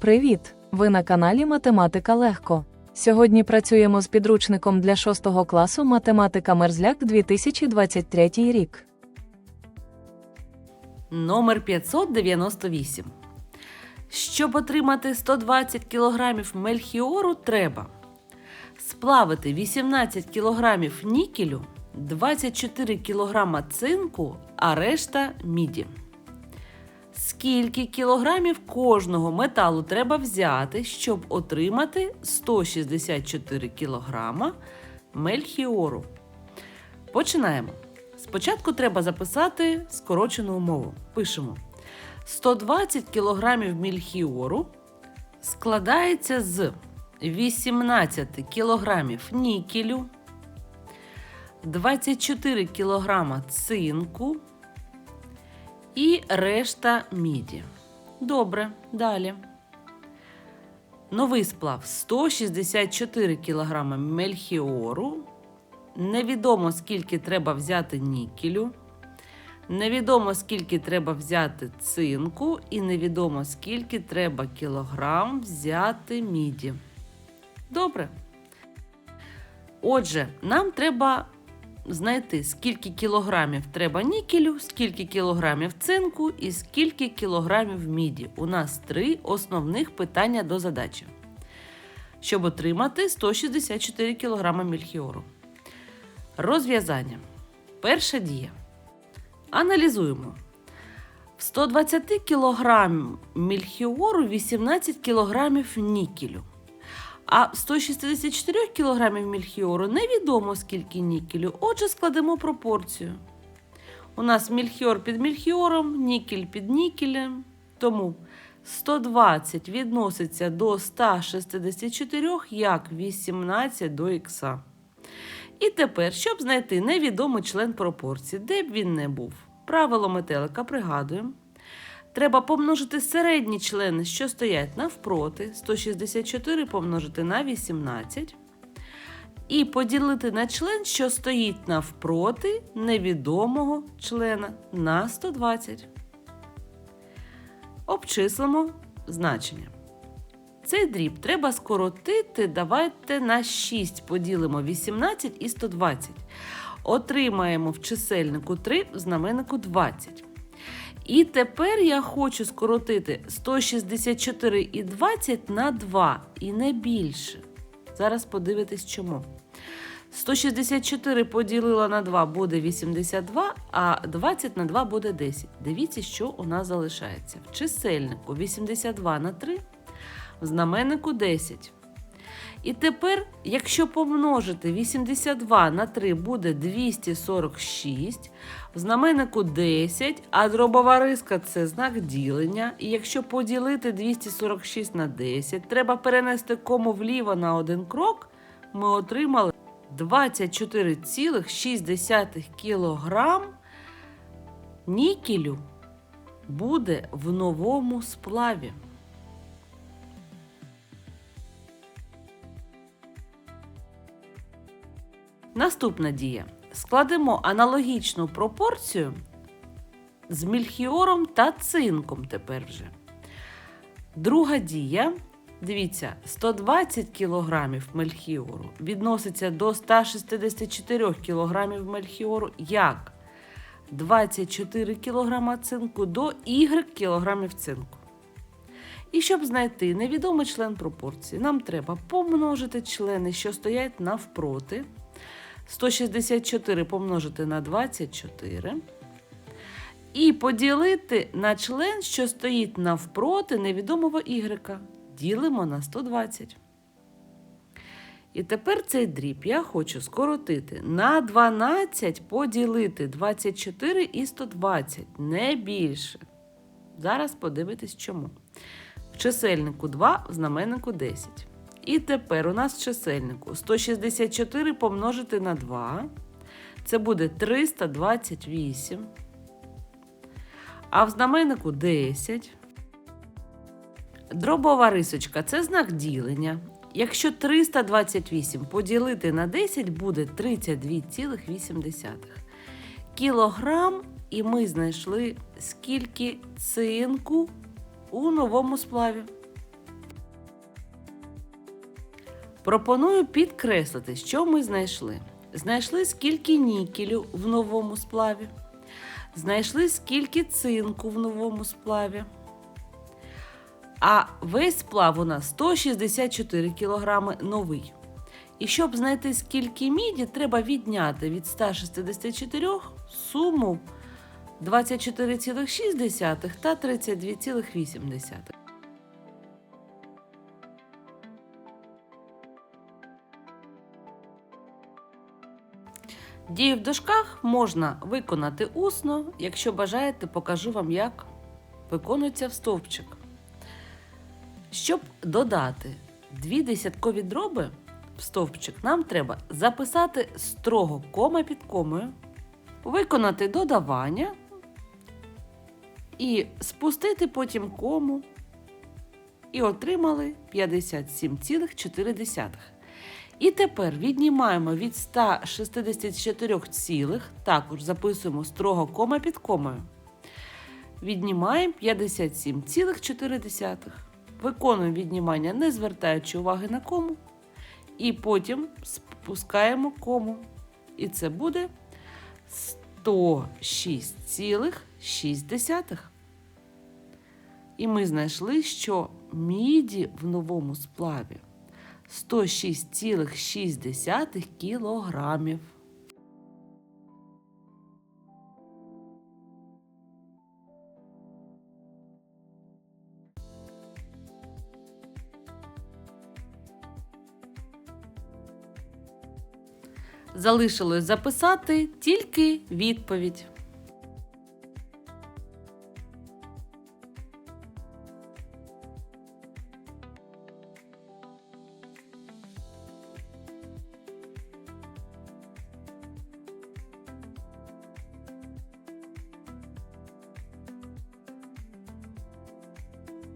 Привіт! Ви на каналі Математика Легко. Сьогодні працюємо з підручником для 6 класу Математика Мерзляк 2023 рік. Номер 598. Щоб отримати 120 кг мельхіору, треба сплавити 18 кг нікелю, 24 кг цинку, а решта міді. Скільки кілограмів кожного металу треба взяти, щоб отримати 164 кг мельхіору? Починаємо. Спочатку треба записати скорочену умову. Пишемо: 120 кг мільхіору складається з 18 кг нікелю, 24 кг цинку і решта міді. Добре, далі. Новий сплав 164 кг мельхіору. Невідомо скільки треба взяти нікелю. Невідомо скільки треба взяти цинку, і невідомо скільки треба кілограм взяти міді. Добре. Отже, нам треба знайти, скільки кілограмів треба нікелю, скільки кілограмів цинку і скільки кілограмів міді. У нас три основних питання до задачі. Щоб отримати 164 кг мільхіору. Розв'язання. Перша дія. Аналізуємо. В 120 кг мільхіору 18 кг нікелю. А в 164 кг мільхіору невідомо скільки нікелю. Отже, складемо пропорцію. У нас мільхіор під мільхіором, нікель під нікелем. Тому 120 відноситься до 164 як 18 до х. І тепер, щоб знайти невідомий член пропорції, де б він не був, правило метелика пригадуємо. Треба помножити середні члени, що стоять навпроти, 164 помножити на 18. І поділити на член, що стоїть навпроти невідомого члена на 120. Обчислимо значення. Цей дріб треба скоротити. Давайте на 6 поділимо 18 і 120. Отримаємо в чисельнику 3, в знаменнику 20. І тепер я хочу скоротити 164 і 20 на 2 і не більше. Зараз подивитись чому. 164 поділила на 2 буде 82, а 20 на 2 буде 10. Дивіться, що у нас залишається. В чисельнику 82 на 3 в знаменнику 10. І тепер, якщо помножити 82 на 3 буде 246, в знаменнику 10, а дробова риска це знак ділення. І якщо поділити 246 на 10, треба перенести кому вліво на один крок, ми отримали 24,6 кг нікелю буде в новому сплаві. Наступна дія. Складемо аналогічну пропорцію з мільхіором та цинком тепер вже. Друга дія. Дивіться, 120 кг мельхіору відноситься до 164 кг мельхіору як 24 кг цинку до y кг цинку. І щоб знайти невідомий член пропорції, нам треба помножити члени, що стоять навпроти. 164 помножити на 24. І поділити на член, що стоїть навпроти невідомого y. Ділимо на 120. І тепер цей дріб я хочу скоротити. На 12 поділити 24 і 120, не більше. Зараз подивитись чому. В чисельнику 2, в знаменнику 10. І тепер у нас в чисельнику 164 помножити на 2. Це буде 328. А в знаменнику 10. Дробова рисочка це знак ділення. Якщо 328 поділити на 10, буде 32,8. Кілограм, і ми знайшли скільки цинку у новому сплаві. Пропоную підкреслити, що ми знайшли. Знайшли скільки нікелю в новому сплаві. Знайшли скільки цинку в новому сплаві. А весь сплав у нас 164 кг новий. І щоб знайти скільки міді, треба відняти від 164 суму 24,6 та 32,8. Дії в дужках можна виконати усно. Якщо бажаєте, покажу вам, як виконується в стовпчик. Щоб додати дві десяткові дроби в стовпчик, нам треба записати строго кома під комою, виконати додавання і спустити потім кому. І отримали 57,4. І тепер віднімаємо від 164 цілих, також записуємо строго кома під комою. Віднімаємо 57,4. Виконуємо віднімання, не звертаючи уваги на кому. І потім спускаємо кому. І це буде 106,6. І ми знайшли, що міді в новому сплаві 106,6 кілограмів. Залишилось записати тільки відповідь.